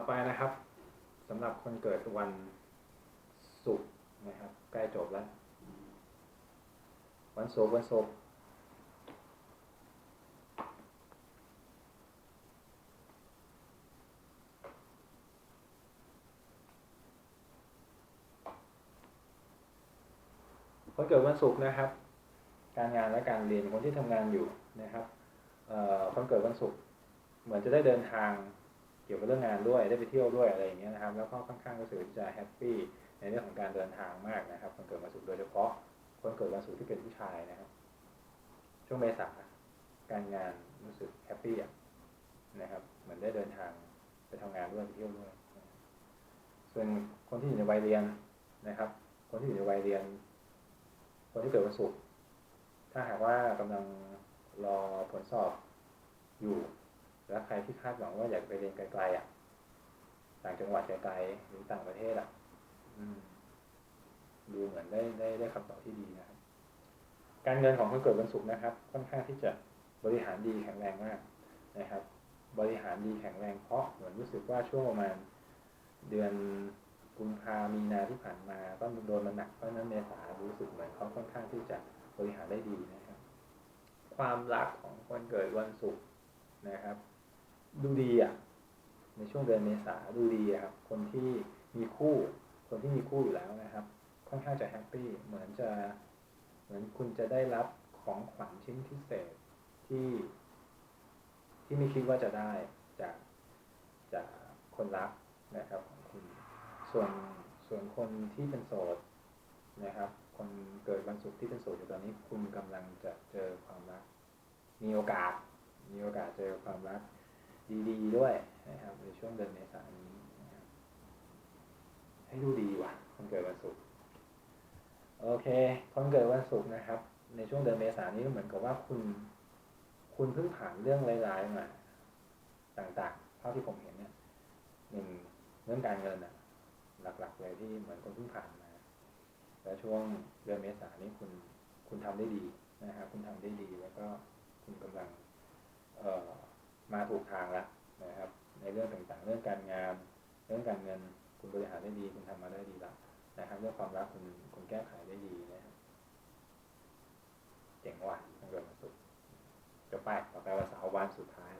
อไปนะครับสำหรับคนเกิดวันศุกร์นะครับใกล้จบแล้ว วันศุกร์วันศุกร์คนเกิดวันศุกร์นะครับ การงานและการเรียนคนที่ทำงานอยู่นะครับคนเกิดวันศุกร์เหมือนจะได้เดินทาง กี่ยวกับเรื่องงานด้วยได้ไปเที่ยวด้วยอะไรอย่างเงี้ยนะครับ แล้วก็ค่อนข้างรู้สึกจะแฮปปี้ในเรื่องของการเดินทางมากนะครับคนเกิดวันศุกร์โดยเฉพาะคนเกิดวันศุกร์ที่เป็นผู้ชายนะครับ ช่วงเมษาการงานรู้สึกแฮปปี้นะครับเหมือนได้เดินทางไปทำงานด้วยไปเที่ยวด้วยส่วนคนที่อยู่ในวัยเรียนนะครับ คนที่อยู่ในวัยเรียน คนที่เกิดวันศุกร์ถ้าหากว่ากำลังรอผลสอบอยู่ แล้วใครที่คาดหวังว่าอยากไปเรียนไกลๆอะ ต่างจังหวัดไกลๆหรือต่างประเทศอะดูเหมือนได้ได้ได้คำตอบที่ดีนะครับ การเงินของคนเกิดวันศุกร์นะครับ ค่อนข้างที่จะบริหารดีแข็งแรงมากนะครับ บริหารดีแข็งแรงเพราะเหมือนรู้สึกว่าช่วงประมาณเดือนกุมภามีนาที่ผ่านมาก็โดนมันหนักเพราะฉะนั้นเมษารู้สึกเหมือนเขาค่อนข้างที่จะบริหารได้ดีนะครับ ความรักของคนเกิดวันศุกร์นะครับ ดูดีอะ ในช่วงเดือนเมษาดูดีครับ คนที่มีคู่ คนที่มีคู่อยู่แล้วนะครับ ค่อนข้างจะแฮปปี้ เหมือนจะ เหมือนคุณจะได้รับของขวัญชิ้นพิเศษที่ ที่ไม่คิดว่าจะได้จากจากคนรักนะครับของคุณ ส่วนส่วนคนที่เป็นโสดนะครับ คนเกิดวันศุกร์ที่เป็นโสดอยู่ตอนนี้คุณกำลังจะเจอความรัก มีโอกาส มีโอกาสเจอความรัก ดีๆด้วยนะครับในช่วงเดือนเมษายนนี้นะครับให้ดูดีว่ะคนเกิดวันศุกร์โอเค คนเกิดวันศุกร์นะครับ ในช่วงเดือนเมษายนนี้เหมือนกับว่าคุณ คุณเพิ่งผ่านเรื่องร้ายๆมาต่างๆเท่าที่ผมเห็นเนี่ยหนึ่งเรื่องการเงินอะหลักๆเลยที่เหมือนคนเพิ่งผ่านมา แล้วช่วงเดือนเมษายนนี้คุณคุณทำได้ดีนะครับคุณทำได้ดีแล้วก็คุณกำลัง เอ่อ มาถูกทางแล้วนะครับ ในเรื่องต่างๆ เรื่องการงาน เรื่องการเงินคุณบริหารได้ดี คุณทำมาได้ดีแล้วนะครับ เรื่องความรักคุณคุณแก้ไขได้ดีนะครับเจ๋งว่ะทั้งเกิดมาสุดจะไปต่อไปวันเสาร์วันสุดท้าย